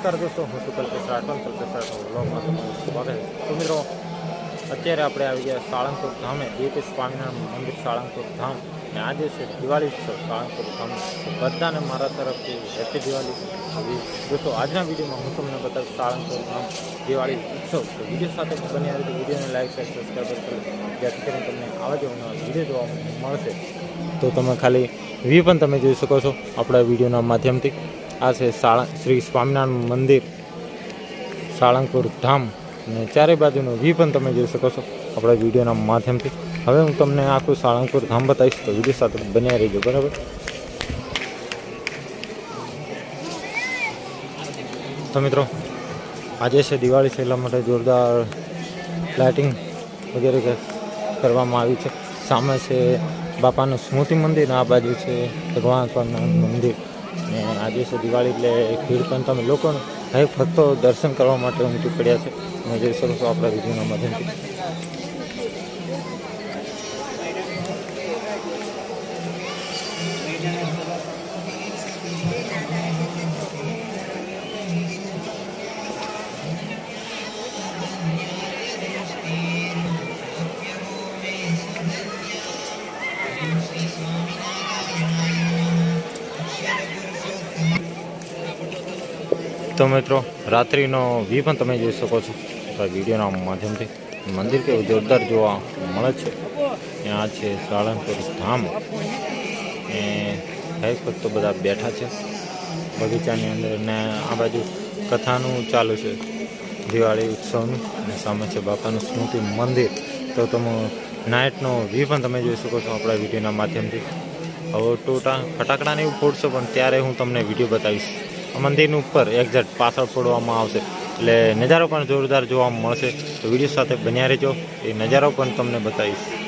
નમસ્કાર દોસ્તો, હું છું કલ્પેશ રાઠોડ કલ્પેશ રાઠોડ બ્લોગમાં તમારું સ્વાગત તો મિત્રો, અત્યારે આપણે આવી ગયા સાળંગપુર ધામે દીપે સ્વામિનારાયણ મંદિર સાળંગપુર ધામ. અને આજે છે દિવાળી ઉત્સવ સાળંગપુર ધામ. બધાને મારા તરફથી હેપી દિવાળી. દોસ્તો, આજના વિડીયોમાં હું તમને બતાવું સાળંગપુર ધામ દિવાળી ઉત્સવ. તો વીડિયો સાથે બની આવી તો વિડીયોને લાઈક શેર સબસ્ક્રાઈબ કરો જેથી કરીને તમને આવા જ વીડિયો જોવા મળશે. તો તમે ખાલી વ્યૂ પણ તમે જોઈ શકો છો આપણા વિડીયોના માધ્યમથી. આ છે સાળંગ શ્રી સ્વામિનારાયણ મંદિર, સાળંગપુર ધામ. અને ચારે બાજુનો વ્યૂ પણ તમે જોઈ શકો છો આપણા વિડીયોના માધ્યમથી. હવે હું તમને આખું સાળંગપુર ધામ બતાવીશ તો વીડિયો સાથે બન્યા રહીજો, બરાબર? તો મિત્રો, આજે છે દિવાળી, છે એટલા માટે જોરદાર લાઇટિંગ વગેરે કરવામાં આવી છે. સામે છે બાપાનું સ્મૃતિ મંદિર આ બાજુ છે ભગવાન સ્વામિનારાયણ મંદિર. ને આ દિવસે દિવાળી એટલે ભીડ પણ તમે લોકોને હવે ભક્તો દર્શન કરવા માટે ઉમટી પડ્યા છે. તમે જોઈ છો આપણા વિડીયોના માધ્યમથી. તો મિત્રો, રાત્રિનો વ્યૂ પણ તમે જોઈ શકો છો. આપણા વિડીયોના માધ્યમથી મંદિર કેવું જોરદાર જોવા મળે છે. ત્યાં છે સાળંગપુર ધામ. એ ભાઈ ભક્તો બધા બેઠા છે. બગીચાની અંદર ને આ બાજુ કથાનું ચાલુ છે. દિવાળી ઉત્સવનું અને સામે છે બાપાનું સ્મૃતિ મંદિર. તો તમે નાઇટનો વ્યૂ પણ તમે જોઈ શકો છો આપણા વિડીયોના માધ્યમથી. હવે ટોટા ફટાકડાને એવું ફોડશો પણ ત્યારે હું તમને વીડિયો બતાવીશ. મંદિરની ઉપર એક્ઝેક્ટ પાછળ ફોડવામાં આવશે. એટલે નજારો પણ જોરદાર જોવા મળશે. તો વીડિયો સાથે બન્યા રહેજો. એ નજારો પણ તમને બતાવીશ.